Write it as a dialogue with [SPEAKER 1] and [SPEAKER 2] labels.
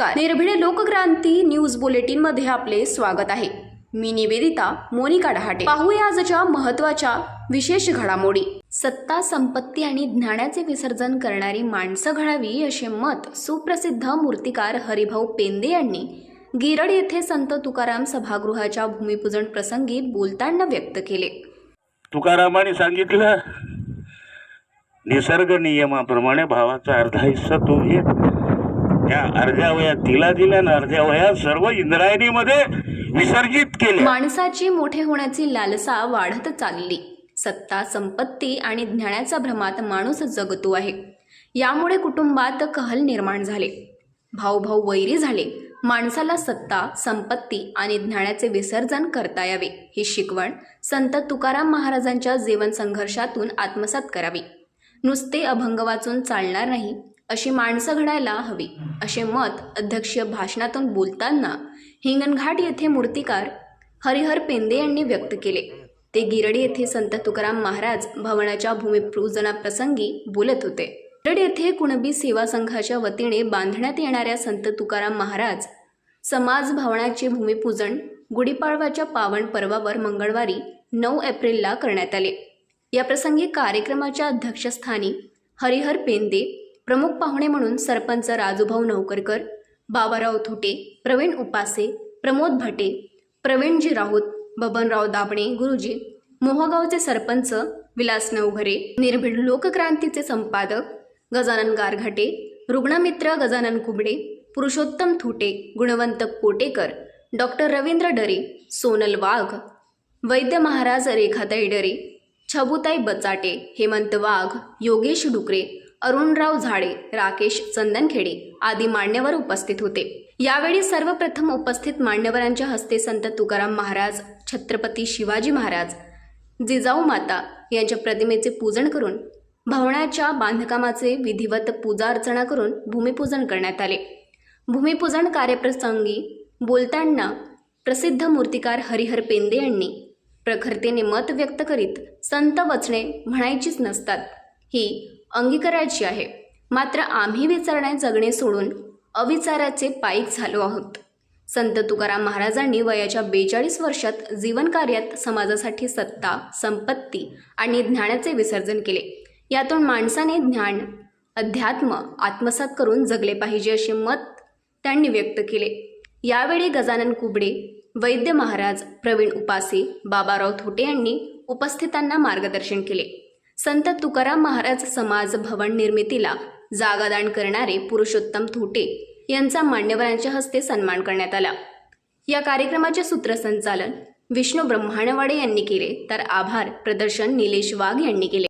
[SPEAKER 1] नमस्कार. निर्भीड लोकक्रांती न्यूज बुलेटिनमध्ये आपले स्वागत आहे. मी निवेदिता मोनिका डहाटे. पाहूया आजच्या महत्त्वाच्या विशेष घडामोडी. सत्ता संपत्ती आणि ज्ञानाचे विसर्जन करणारी माणसं घडावी असे मत सुप्रसिद्ध मूर्तिकार हरिभाऊ पेंदे यांनी गिरड येथे संत तुकाराम सभागृहाच्या भूमिपूजन प्रसंगी बोलताना व्यक्त केले.
[SPEAKER 2] तुकारामाने सांगितलं निसर्ग नियमाप्रमाणे भावाचा अर्धा हिस्सा तू घे या अर्ध्या तिला दिल्या आणि अर्ध्या सर्व इंद्रायणीमध्ये विसर्जित केले
[SPEAKER 1] माणसाची मोठे होण्याची लालसा वाढत चालली. सत्ता संपत्ती आणि ज्ञानाच्या भ्रमात माणूस जगतो आहे. यामुळे कुटुंबात कहल निर्माण झाले. भाऊभाऊ वैरी झाले. माणसाला सत्ता संपत्ती आणि ज्ञानाचे विसर्जन करता यावे ही शिकवण संत तुकाराम महाराजांच्या जीवन संघर्षातून आत्मसात करावी. नुसते अभंग वाचून चालणार नाही अशी माणसं घडायला हवी. असे मत अध्यक्षीय भाषणातून बोलताना हिंगणघाट येथे मूर्तिकार हरिहर पेंदे यांनी व्यक्त केले. ते गिरडी येथे संत तुकाराम महाराज भवनाच्या भूमिपूजनाप्रसंगी बोलत होते. गिरड येथे कुणबी सेवा संघाच्या वतीने बांधण्यात येणाऱ्या संत तुकाराम महाराज समाज भवनाचे भूमिपूजन गुढीपाडवाच्या पावन पर्वावर मंगळवारी नऊ एप्रिलला करण्यात आले. याप्रसंगी कार्यक्रमाच्या अध्यक्षस्थानी हरिहर पेंदे प्रमुख पाहुणे म्हणून सरपंच राजूभाऊ नौकरकर बाबाराव थोटे प्रवीण उपासे प्रमोद भटे प्रवीणजी राऊत बबनराव दाबणे गुरुजी मोहगावचे सरपंच विलास नवघरे निर्भीड लोकक्रांतीचे संपादक गजानन गारघाटे रुग्णमित्र गजानन कुबडे पुरुषोत्तम थोटे गुणवंत कोटेकर डॉक्टर रवींद्र डरे सोनल वाघ वैद्य महाराज रेखाताई डरे छबुताई बचाटे हेमंत वाघ योगेश डुकरे अरुणराव झाडे राकेश चंदनखेडे आदी मान्यवर उपस्थित होते. यावेळी सर्वप्रथम उपस्थित मान्यवरांच्या हस्ते संत तुकाराम महाराज छत्रपती शिवाजी महाराज जिजाऊ माता यांच्या प्रतिमेचे पूजन करून भवनाच्या बांधकामाचे विधिवत पूजा अर्चना करून भूमिपूजन करण्यात आले. भूमिपूजन कार्यप्रसंगी बोलताना प्रसिद्ध मूर्तिकार हरिहर पेंदे यांनी प्रखरतेने मत व्यक्त करीत संत वचने म्हणायचीच नसतात. ही अंगीकारायची आहे. मात्र आम्ही विचारणे जगणे सोडून अविचाराचे पायीक झालो आहोत. संत तुकाराम महाराजांनी वयाच्या बेचाळीस वर्षात जीवनकार्यात समाजासाठी सत्ता संपत्ती आणि ज्ञानाचे विसर्जन केले. यातून माणसाने ज्ञान अध्यात्म आत्मसात करून जगले पाहिजे असे मत त्यांनी व्यक्त केले. यावेळी गजानन कुबडे वैद्य महाराज प्रवीण उपासे बाबाराव थोटे यांनी उपस्थितांना मार्गदर्शन केले. संत तुकाराम महाराज समाज भवन निर्मितीला जागादान करणारे पुरुषोत्तम थोटे यांचा मान्यवरांच्या हस्ते सन्मान करण्यात आला. या कार्यक्रमाचे सूत्रसंचालन विष्णू ब्रह्माणवाडे यांनी केले तर आभार प्रदर्शन निलेश वाघ यांनी केले.